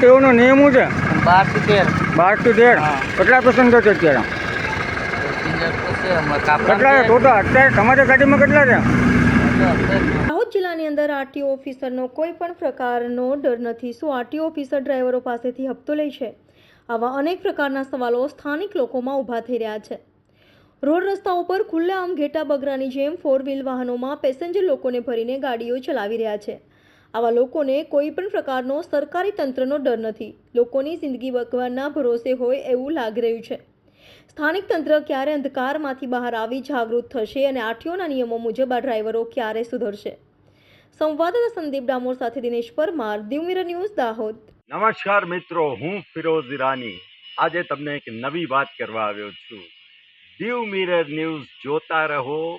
એક્ટિવનો નિયમ શું છે? બારથી તેર. બારથી તેર? હા. કેટલા પેસેન્જર છે અત્યારે? કેટલા છે? ટોટલ? અત્યારે તમારી ગાડીમાં કેટલા છે? દાહોદ જિલ્લાની અંદર આરટીઓ ઓફિસરનો કોઈ પણ પ્રકારનો ડર નથી શું આરટીઓ ઓફિસર ડ્રાઈવરો પાસેથી હપ્તો લે છે? આવા અનેક પ્રકારના સવાલો સ્થાનિક લોકોમાં ઊભા થઈ રહ્યા છે. રોડ રસ્તા ઉપર ખુલ્લા આમ ઘેટા બગરાની જેમ ફોર વ્હીલ વાહનોમાં પેસેન્જર લોકોને ભરીને ગાડીઓ ચલાવી રહ્યા છે. આવા લોકોને કોઈ પણ પ્રકારનો સરકારી તંત્રનો ડર નથી. લોકોની જિંદગી ભગવાનના ભરોસે હોય એવું લાગી રહ્યું છે. સ્થાનિક તંત્ર ક્યારે અંધકારમાંથી બહાર આવી જાગૃત થશે અને આઠીઓના નિયમો મુજબ આ ડ્રાઈવરો ક્યારે સુધરશે? સંવાદદાતા સંદીપ ડામોર સાથે દિનેશ પરમાર દીવ મિરર ન્યૂઝ, દાહોદ. નમસ્કાર મિત્રો, હું ફિરોઝ ઈરાની. આજે તમને એક નવી વાત કરવા આવ્યો છું. દીવ મિરર ન્યૂઝ જોતા રહો